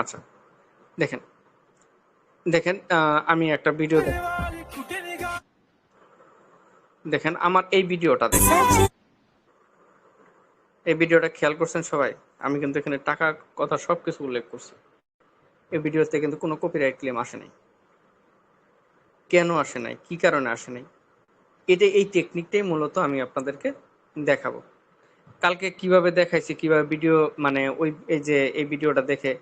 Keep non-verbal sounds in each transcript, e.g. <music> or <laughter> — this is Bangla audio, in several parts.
আচ্ছা দেখেন। দেখেন আমি একটা ভিডিও দেখেন, আমার এই ভিডিওটা দেখেন। এই ভিডিওটা খেয়াল করছেন সবাই? আমি কিন্তু এখানে টাকা কথা সবকিছু উল্লেখ করছি। এই ভিডিওতে কিন্তু কোনো কপিরাইট ক্লেম আসে নাই। কেন আসে নাই? কি কারণে আসে নাই? এটা এই টেকনিকটাই মূলত আমি আপনাদেরকে দেখাবো। কালকে কীভাবে দেখাইছি, কীভাবে ভিডিও মানে ওই এই যে এই ভিডিওটা দেখে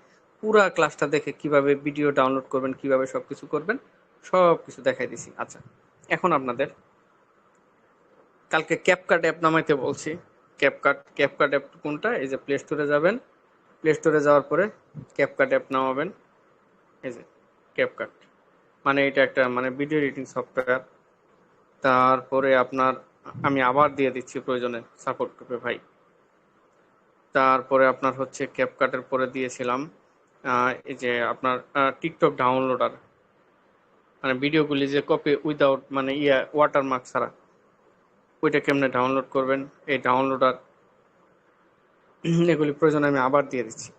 পুরা ক্লাসটা দেখে কীভাবে ভিডিও ডাউনলোড করবেন, কীভাবে সব কিছু করবেন সব কিছু দেখাই দিছি। আচ্ছা এখন আপনাদের কালকে ক্যাপকাট অ্যাপ নামাইতে বলছি। ক্যাপকাট ক্যাপকাট অ্যাপ কোনটা? এই যে প্লে স্টোরে যাবেন। প্লে স্টোরে যাওয়ার পরে ক্যাপকাট অ্যাপ নামাবেন। এই যে ক্যাপকাট মানে এটা একটা মানে ভিডিও এডিটিং সফটওয়্যার তারপরে আপনার, আমি আবার দিয়ে দিচ্ছি প্রয়োজনে সাপোর্ট করবে ভাই। তারপরে আপনার হচ্ছে ক্যাপকাটের পরে দিয়েছিলাম এই যে আপনার টিকটক ডাউনলোডার মানে ভিডিওগুলি যে কপি উইদাউট মানে ইয়া ওয়াটারমার্ক ছাড়া, ওইটা কেমনে ডাউনলোড করবেন? এই ডাউনলোডার এগুলি প্রয়োজনে আমি আবার দিয়ে দিচ্ছি।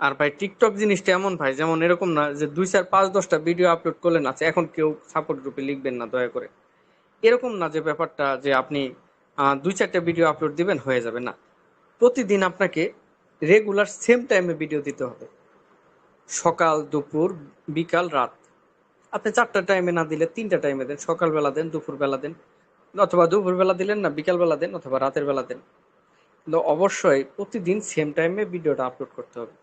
আর ভাই, টিকটক জিনিসটা এমন ভাই, যেমন এরকম না যে দুই চার পাঁচ দশটা ভিডিও আপলোড করলেন আচ্ছা এখন কেউ সাপোর্ট গ্রুপে লিখবেন না, দয়া করে। এরকম না যে ব্যাপারটা যে আপনি দুই চারটা ভিডিও আপলোড দিবেন, হয়ে যাবে না। প্রতিদিন আপনাকে রেগুলার সেম টাইমে ভিডিও দিতে হবে। সকাল, দুপুর, বিকাল, রাত। আপনি চারটা টাইমে না দিলে তিনটা টাইমে দেন, সকালবেলা দেন, দুপুরবেলা দেন। অথবা দুপুরবেলা দিলেন না, বিকালবেলা দেন অথবা রাতের বেলা দেন। কিন্তু অবশ্যই প্রতিদিন সেম টাইমে ভিডিওটা আপলোড করতে হবে।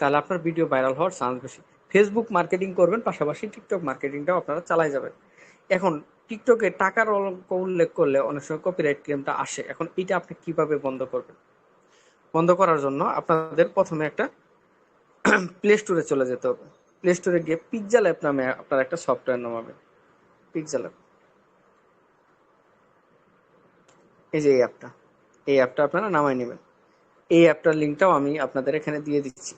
তাহলে আপনার ভিডিও ভাইরাল হওয়ার চান্স বেশি। ফেসবুক মার্কেটিং করবেন, পাশাপাশি টিকটক মার্কেটিংটাও আপনারা চালাই যাবেন। এখন টিকটকে টাকার অঙ্ক উল্লেখ করলে অনেক সময় কপিরাইট ক্লেমটা আসে। এখন এটা আপনি কীভাবে বন্ধ করবেন? বন্ধ করার জন্য আপনাদের প্রথমে একটা প্লে স্টোরে চলে যেতে হবে। প্লে স্টোরে গিয়ে পিকজাল অ্যাপ নামে আপনার একটা সফটওয়্যার নামাবে। পিকজাল অ্যাপ এই যে এই অ্যাপটা এই অ্যাপটা আপনারা নামাই নেবেন। এই অ্যাপটার লিঙ্কটাও আমি আপনাদের এখানে দিয়ে দিচ্ছি।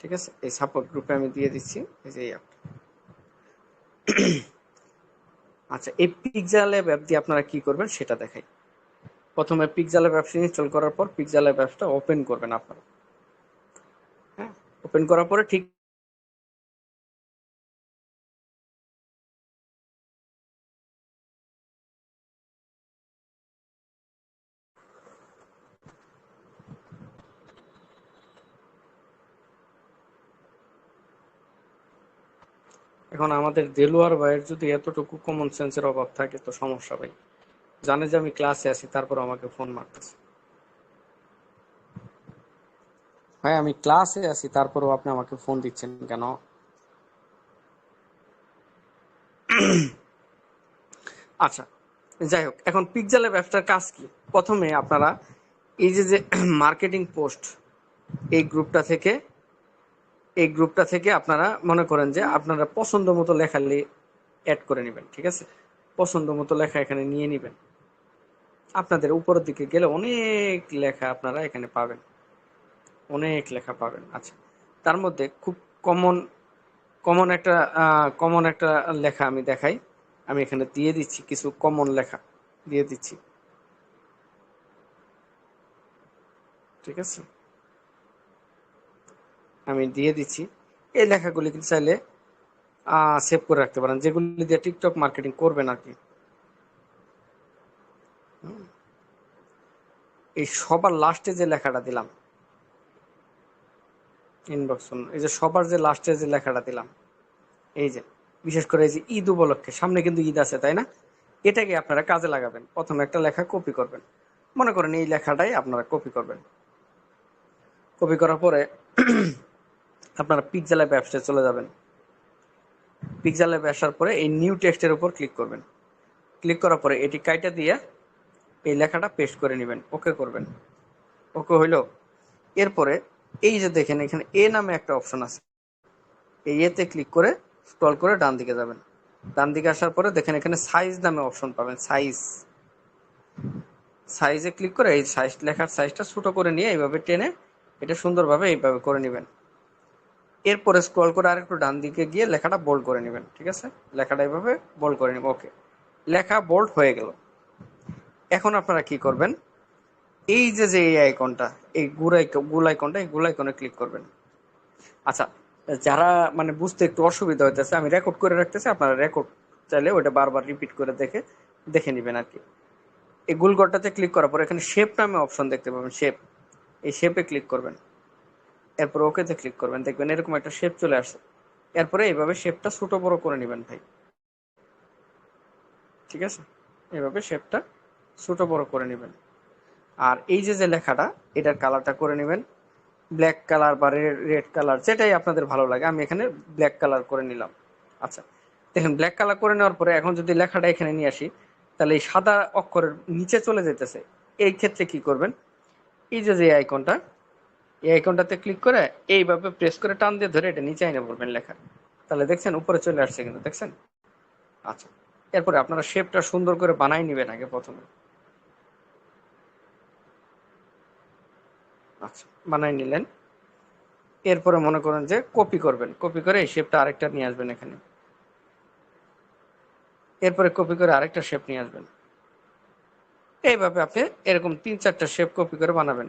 ঠিক আছে? এই সাপোর্ট গ্রুপে আমি দিয়ে দিচ্ছি। এই যে এই অ্যাপটা আচ্ছা এই পিকজাল অ্যাপ দিয়ে আপনারা কি করবেন সেটা দেখাই। প্রথমে পিকজাল অ্যাপ ইনস্টল করার পর পিকজাল অ্যাপটা ওপেন করবেন আপনারা। হ্যাঁ? ওপেন করার পরে ঠিক এখন আমাদের দেলোয়ার ভাইয়ের যদি এতটুকু কমন সেন্সের অভাব থাকে তো সমস্যা ভাই। জানে যে আমি ক্লাসে আছি, তারপর আমাকে ফোন মারতেছে। ভাই, আমি ক্লাসে আছি, তারপরেও আপনি আমাকে ফোন দিচ্ছেন কেন? আচ্ছা যাই হোক, এখন পিকজালের ব্যবসার কাজ কি? প্রথমে আপনারা এই যে যে মার্কেটিং পোস্ট এই গ্রুপটা থেকে, এই গ্রুপটা থেকে আপনারা মনে করেন যে আপনারা পছন্দ মতো লেখা অ্যাড করে নেবেন, ঠিক আছে? পছন্দ মতো লেখা এখানে নিয়ে নেবেন। আপনাদের উপরের দিকে গেলে অনেক লেখা আপনারা এখানে পাবেন। অনেক লেখা পাবেন আচ্ছা। তার মধ্যে খুব কমন কমন একটা কমন একটা লেখা আমি দেখাই। আমি এখানে দিয়ে দিচ্ছি কিছু কমন লেখা, দিয়ে দিচ্ছি। ঠিক আছে? আমি দিয়ে দিচ্ছি। এই লেখাগুলি কিন্তু চাইলে সেভ করে রাখতে পারেন। যেগুলি দিয়ে টিকটক মার্কেটিং করবেন আর কি। এই সবার লাস্টে যে লেখাটা দিলাম ইনবক্স এই যে সবার যে লাস্টে যে লেখাটা দিলাম, এই যে, বিশেষ করে এই যে ঈদ উপলক্ষে, সামনে কিন্তু ঈদ আছে, তাই না? এটাকে আপনারা কাজে লাগাবেন। প্রথমে একটা লেখা কপি করবেন। মনে করেন এই লেখাটাই আপনারা কপি করবেন। কপি করার পরে <clears throat> আপনারা পিকজালে ব্যবসায় চলে যাবেন। পিকজালে ব্যবসার পরে এই নিউ টেক্সটের উপর ক্লিক করবেন। ক্লিক করার পরে এটি কাইটা দিয়ে এই লেখাটা পেস্ট করে নেবেন ওকে করবেন। ওকে হইল। এরপরে এই যে দেখেন, এখানে এ নামে একটা অপশন আছে। এই এতে ক্লিক করে স্ক্রল করে ডান দিকে যাবেন। ডান দিকে আসার পরে দেখেন, এখানে সাইজ নামে অপশন পাবেন সাইজ সাইজে ক্লিক করে এই সাইজ লেখার সাইজটা ছোট করে নিয়ে এইভাবে টেনে এটা সুন্দরভাবে এইভাবে করে নেবেন। এরপরে স্ক্রল করে আরেকটু ডান দিকে গিয়ে লেখাটা বোল্ড করে নেবেন, ঠিক আছে? লেখাটা এইভাবে বোল্ড করে নেবেন ওকে লেখা বোল্ড হয়ে গেল। এখন আপনারা কি করবেন? এই যে যে এই আইকনটা, এই গুল গুল আইকনটা, এই গুল আইকনে ক্লিক করবেন। আচ্ছা যারা মানে বুঝতে একটু অসুবিধা হইতেছে, আমি রেকর্ড করে রাখতেছি, আপনারা রেকর্ড চাইলে ওটা বারবার রিপিট করে দেখে দেখে নেবেন আর কি। এই গুলগড়টাতে ক্লিক করার পর এখানে শেপ নামে অপশন দেখতে পাবেন, শেপ। এই শেপে ক্লিক করবেন। এরপর ওকেতে ক্লিক করবেন, দেখবেন এরকম একটা শেপ চলে আসছে। এরপরে এইভাবে শেপটা ছোট বড় করে নেবেন ভাই। ঠিক আছে? এইভাবে শেপটা ছোট বড় করে নেবেন। আর এই যে যে লেখাটা, এটার কালারটা করে নেবেন। ব্ল্যাক কালার বা রেড কালার, যেটাই আপনাদের ভালো লাগে, আমি এখানে ব্ল্যাক কালার করে নিলাম। আচ্ছা দেখেন ব্ল্যাক কালার করে নেওয়ার পরে এখন যদি লেখাটা এখানে নিয়ে আসি, তাহলে এই সাদা অক্ষরের নিচে চলে যেতেছে এই ক্ষেত্রে কি করবেন? এই যে যে আইকনটা, এই আইকনটাতে ক্লিক করে এইভাবে প্রেস করে টান দিয়ে ধরে এটা নিচে এনে পড়বেন লেখা তাহলে দেখছেন, উপরে চলে আসছে কিন্তু, দেখছেন? আচ্ছা এরপরে আপনারা শেপটা সুন্দর করে বানাই নেবেন আগে প্রথমে। আচ্ছা বানাই নিলেন। এরপরে মনে করেন যে কপি করবেন। কপি করে এই শেপটা আরেকটা নিয়ে আসবেন এখানে। এরপরে কপি করে আরেকটা শেপ নিয়ে আসবেন। এইভাবে আপনি এরকম তিন চারটা শেপ কপি করে বানাবেন।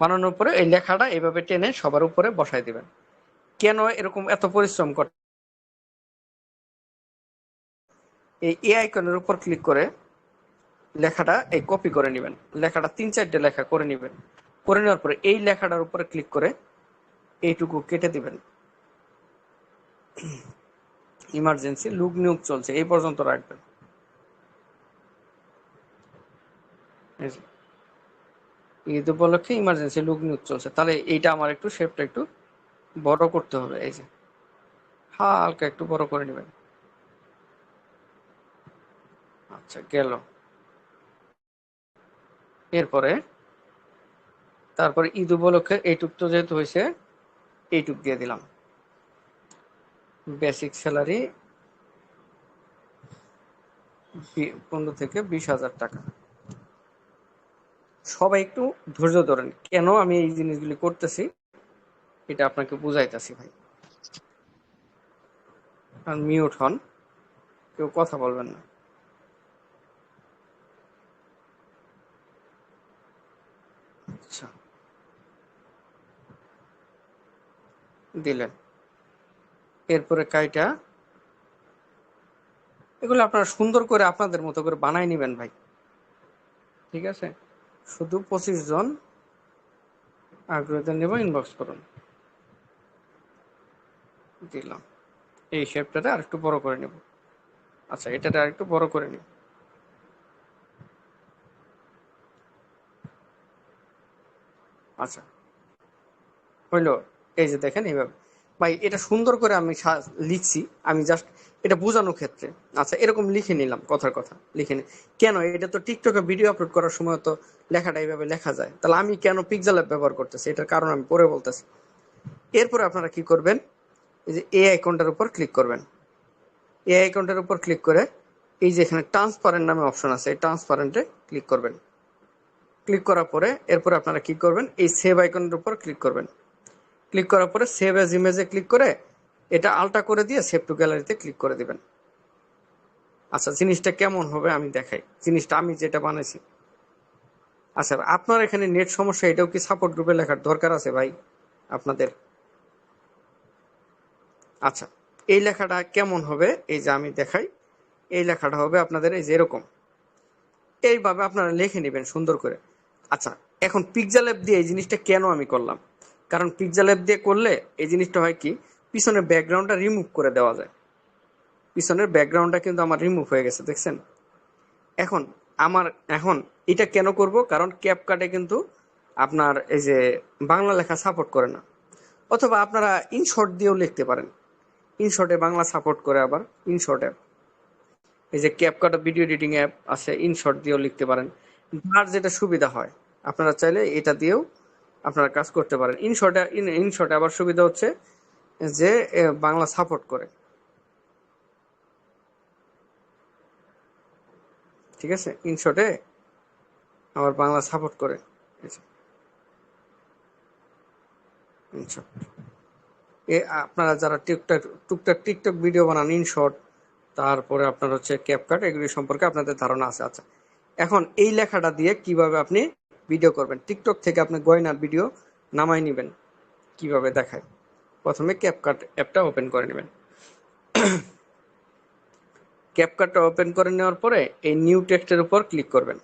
বানানোর পরে এই লেখাটা এইভাবে টেনে সবার উপরে বসাই দিবেন। কেন এরকম এত পরিশ্রম কর এই এ আইকনের উপর ক্লিক করে লেখাটা এই কপি করে নেবেন। লেখাটা তিন চারটে লেখা করে নেবেন। করে নেওয়ার পরে, এই লেখাটার উপরে ক্লিক করে এইটুকু কেটে দিবেন। ইমার্জেন্সি লুক নিয়োগ চলছে, এই পর্যন্ত রাখবেন। ঈদ উপলক্ষে ইমার্জেন্সি লুক নিয়োগ চলছে। তাহলে এইটা আমার একটু শেপটা একটু বড় করতে হবে, এই যে। হালকা একটু বড় করে নেবেন। আচ্ছা গেল। এরপরে তারপরে ঈদ উপলক্ষে এইটুক তো যেহেতু হয়েছে, এইটুক দিয়ে দিলাম। বেসিক স্যালারি পনেরো থেকে বিশ হাজার টাকা। সবাই একটু ধৈর্য ধরেন, কেন আমি এই জিনিসগুলি করতেছি, এটা আপনাকে বুঝাইতেছি ভাই। আর মিউট হন, কেউ কথা বলবেন না। দিলেন। এরপরে কাইটা এগুলো আপনারা সুন্দর করে আপনাদের মতো করে বানাই নেবেন ভাই। ঠিক আছে? শুধু পঁচিশ জন আগ্রহীদের নেব ইনবক্স করুন। দিলাম। এই শেপটাতে আর একটু বড় করে নেব। আচ্ছা এটাতে আর একটু বড় করে নিব। আচ্ছা। হইল। এই যে দেখেন এইভাবে। ভাই, এটা সুন্দর করে আমি লিখছি, আমি জাস্ট এটা বোঝানোর ক্ষেত্রে। আচ্ছা এরকম লিখে নিলাম, কথার কথা, লিখে নি কেন? এটা তো টিকটকে ভিডিও আপলোড করার সময় তো লেখাটা এইভাবে লেখা যায়। তাহলে আমি কেন পিকজেল অ্যাপ ব্যবহার করতেছি? এটার কারণ আমি পরে বলতেছি। এরপরে আপনারা কি করবেন? এই যে এ আইকনটার উপর ক্লিক করবেন। এ আইকনটার উপর ক্লিক করে এই যে এখানে ট্রান্সপারেন্ট নামে অপশন আছে, এই ট্রান্সপারেন্টে ক্লিক করবেন। ক্লিক করার পরে এরপরে আপনারা কি করবেন? এই সেভ আইকনের উপর ক্লিক করবেন। ক্লিক করার পরে সেভ অ্যাজ ইমেজে ক্লিক করে এটা আলটা করে দিয়ে সেভ টু গ্যালারিতে ক্লিক করে দিবেন। আচ্ছা জিনিসটা কেমন হবে আমি দেখাই। জিনিসটা আমি যেটা বানাইছি। আচ্ছা আপনার এখানে নেট সমস্যা, এটাও কি সাপোর্ট গ্রুপে লেখার দরকার আছে ভাই আপনাদের? আচ্ছা এই লেখাটা কেমন হবে? এই যে আমি দেখাই। এই লেখাটা হবে আপনাদের এই যে এরকম। এইভাবে আপনারা লিখে নেবেন সুন্দর করে। আচ্ছা এখন পিকজা ল্যাব দিয়ে এই জিনিসটা কেন আমি করলাম? কারণ পিকজা ল্যাব দিয়ে করলে এই জিনিসটা হয় কি, পিছনের ব্যাকগ্রাউন্ডটা রিমুভ করে দেওয়া যায়। পিছনের ব্যাকগ্রাউন্ডটা কিন্তু আমার রিমুভ হয়ে গেছে, দেখছেন? এখন আমার, এখন এটা কেন করব? কারণ ক্যাপকাটে কিন্তু আপনার এই যে বাংলা লেখা সাপোর্ট করে না। অথবা আপনারা ইনশর্ট দিয়েও লিখতে পারেন। ইনশর্টে বাংলা সাপোর্ট করে আবার ইনশর্ট অ্যাপ এই যে ক্যাপকাট ভিডিও এডিটিং অ্যাপ আছে ইনশর্ট দিয়েও লিখতে পারেন। যার যেটা সুবিধা হয়, আপনারা চাইলে এটা দিয়েও আপনারা কাজ করতে পারেন। ইনশর্টে ইনশর্টে আবার সুবিধা হচ্ছে যে বাংলা সাপোর্ট করে। ঠিক আছে? ইনশর্টে আবার বাংলা সাপোর্ট করে। এ, আপনারা যারা টিকটক, টুকটাক টিকটক ভিডিও বানান ইনশর্ট তারপরে আপনার হচ্ছে ক্যাপকাট এগুলি সম্পর্কে আপনাদের ধারণা আছে। আচ্ছা এখন এই লেখাটা দিয়ে কীভাবে আপনি ভিডিও করবেন। টিকটক থেকে আপনি গয়নার ভিডিও নামাই নেবেন, কীভাবে দেখায়। প্রথমে ক্যাপকাট অ্যাপটা ওপেন করে নেবেন। <coughs> ক্যাপকাটটা ওপেন করে নেওয়ার পরে এই নিউ টেক্সটের উপর ক্লিক করবেন।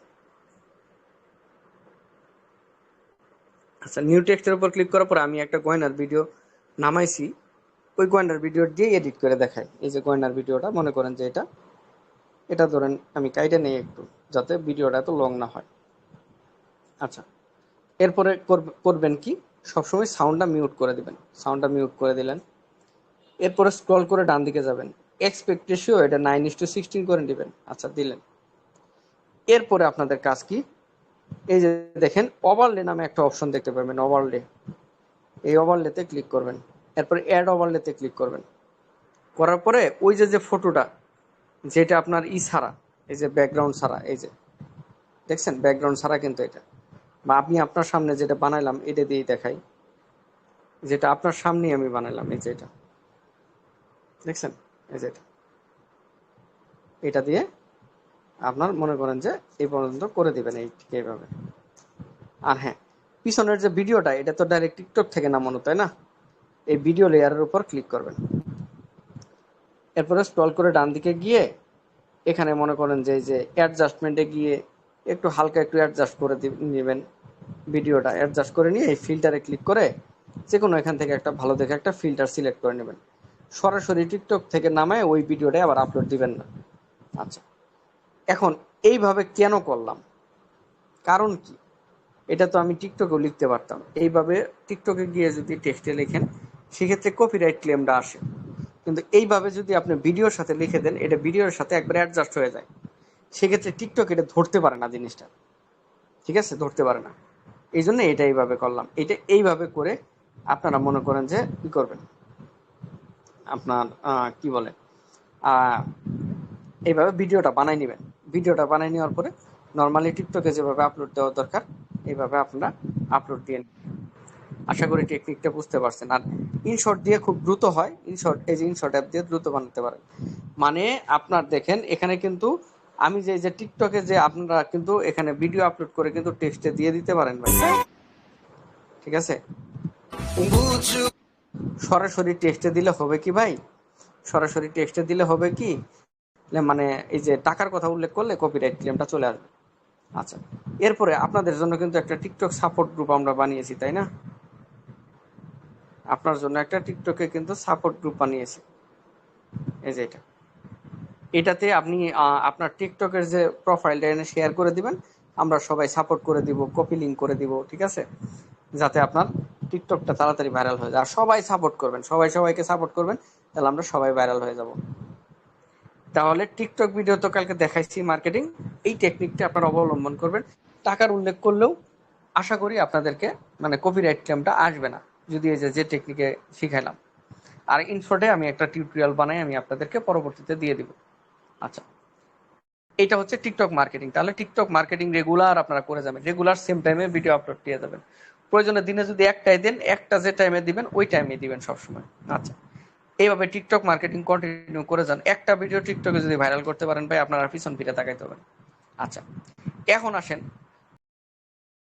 আচ্ছা নিউ টেক্সটের উপর ক্লিক করার পর আমি একটা গয়নার ভিডিও নামাইছি। ওই গয়নার ভিডিও দিয়ে এডিট করে দেখাই। এই যে গয়নার ভিডিওটা, মনে করেন যে এটা এটা ধরেন আমি কাইটে নেই একটু, যাতে ভিডিওটা এত লং না হয়। আচ্ছা। এরপরে করব- করবেন কি? সবসময় সাউন্ডটা মিউট করে দিবেন। সাউন্ডটা মিউট করে দিলেন। এরপরে স্ক্রল করে ডান দিকে যাবেন। এক্সপেক্ট রেশিও এটা নাইন ইস টু সিক্সটিন করে দিবেন আচ্ছা দিলেন। এরপরে আপনাদের কাজ কি? এই যে দেখেন ওভারলে নামে একটা অপশন দেখতে পাবেন ওভারলে এই ওভারলেতে ক্লিক করবেন। এরপর অ্যাড ওভারলেতে ক্লিক করবেন। করার পরে ওই যে যে ফটোটা যেটা আপনার ই ছাড়া, এই যে ব্যাকগ্রাউন্ড ছাড়া, এই যে। দেখছেন? ব্যাকগ্রাউন্ড ছাড়া কিন্তু এটা। বা আপনি আপনার সামনে যেটা বানাইলাম, এটা দিয়েই দেখাই। যেটা আপনার সামনেই আমি বানাইলাম, এই যে এটা। দেখছেন? এই যে এটা। এটা দিয়ে আপনার মনে করেন যে এই পর্যন্ত করে দিবেন এই ঠিক এইভাবে। আর হ্যাঁ পিছনের যে ভিডিওটা, এটা তো ডাইরেক্ট টিকটক থেকে নামানো, তাই না? এই ভিডিও লেয়ারের উপর ক্লিক করবেন। এরপরে স্ক্রল করে ডান দিকে গিয়ে এখানে মনে করেন যে যে অ্যাডজাস্টমেন্টে গিয়ে একটু হালকা একটু অ্যাডজাস্ট করে নেবেন। ভিডিওটা অ্যাডজাস্ট করে নিয়ে এই ফিল্টারে ক্লিক করে যে কোনো এখান থেকে একটা ভালো দেখে একটা ফিল্টার সিলেক্ট করে নেবেন। সরাসরি টিকটক থেকে নামায় ওই ভিডিওটাই আবার আপলোড দিবেন না। আচ্ছা এখন এইভাবে কেন করলাম? কারণ কি? এটা তো আমি টিকটকেও লিখতে পারতাম। এইভাবে টিকটকে গিয়ে যদি টেক্সটে লেখেন, সেক্ষেত্রে কপিরাইট ক্লেমটা আসে। কিন্তু এইভাবে যদি আপনি ভিডিওর সাথে লিখে দেন, এটা ভিডিওর সাথে একবারে অ্যাডজাস্ট হয়ে যায়। সেক্ষেত্রে টিকটক এটা ধরতে পারে না জিনিসটা। ঠিক আছে? ধরতে পারে না। এই জন্য এটা এইভাবে করলাম। এটা এইভাবে করে আপনারা মনে করেন যে কি করবেন? আপনার কি বলে? এইভাবে ভিডিওটা বানাই নেবেন। ভিডিওটা বানাই নেওয়ার পরে নর্মালি টিকটকে যেভাবে আপলোড দেওয়া দরকার, এইভাবে আপনারা আপলোড দিয়ে নেবেন। আশা করি টেকনিকটা বুঝতে পারছেন। আর ইনশর্ট দিয়ে খুব দ্রুত হয়। ইনশর্ট এই যে ইনশর্ট অ্যাপ দিয়ে দ্রুত বানাতে পারেন। মানে আপনার দেখেন, এখানে কিন্তু আমি যে যে টিকটকে যে আপনারা কিন্তু এখানে ভিডিও আপলোড করে কিন্তু টেক্সটে দিয়ে দিতে পারেন ভাই। ঠিক আছে? সরাসরি টেক্সটে দিলে হবে কি ভাই? সরাসরি টেক্সটে দিলে হবে কি? মানে এই যে টাকার কথা উল্লেখ করলে কপিরাইট ক্লেমটা চলে আসবে। আচ্ছা এরপরে আপনাদের জন্য কিন্তু একটা টিকটক সাপোর্ট গ্রুপ আমরা বানিয়েছি, তাই না? আপনার জন্য একটা টিকটকে কিন্তু সাপোর্ট গ্রুপ বানিয়েছি। এই যে এটা। এটাতে আপনি আপনার টিকটকের যে প্রোফাইলটা এনে শেয়ার করে দিবেন, আমরা সবাই সাপোর্ট করে দিব কপি লিঙ্ক করে দিব, ঠিক আছে? যাতে আপনার টিকটকটা তাড়াতাড়ি ভাইরাল হয়ে যায়। আর সবাই সাপোর্ট করবেন, সবাই সবাইকে সাপোর্ট করবেন, তাহলে আমরা সবাই ভাইরাল হয়ে যাব। তাহলে টিকটক ভিডিও তো কালকে দেখাইছি মার্কেটিং এই টেকনিকটা আপনারা অবলম্বন করবেন। টাকার উল্লেখ করলেও আশা করি আপনাদেরকে মানে কপিরাইট ক্লেমটা আসবে না, যদি এই যে টেকনিকে শিখাইলাম। আর ইনশর্টে আমি একটা টিউটোরিয়াল বানাই, আমি আপনাদেরকে পরবর্তীতে দিয়ে দিব। আচ্ছা। এটা হচ্ছে টিকটক মার্কেটিং। তাহলে টিকটক মার্কেটিং রেগুলার আপনারা করে যাবেন। রেগুলার সেম টাইমে ভিডিও আপলোড দিয়ে যাবেন। প্রয়োজনে দিনে যদি একটাই দেন, একটা যে টাইমে দিবেন, ওই টাইমে দিবেন সবসময়। আচ্ছা। এইভাবে টিকটক মার্কেটিং কন্টিনিউ করে যান। একটা ভিডিও টিকটকে যদি ভাইরাল করতে পারেন ভাই, আপনারা পিছন ফিরে তাকাইতে হবেন আচ্ছা। এখন আসেন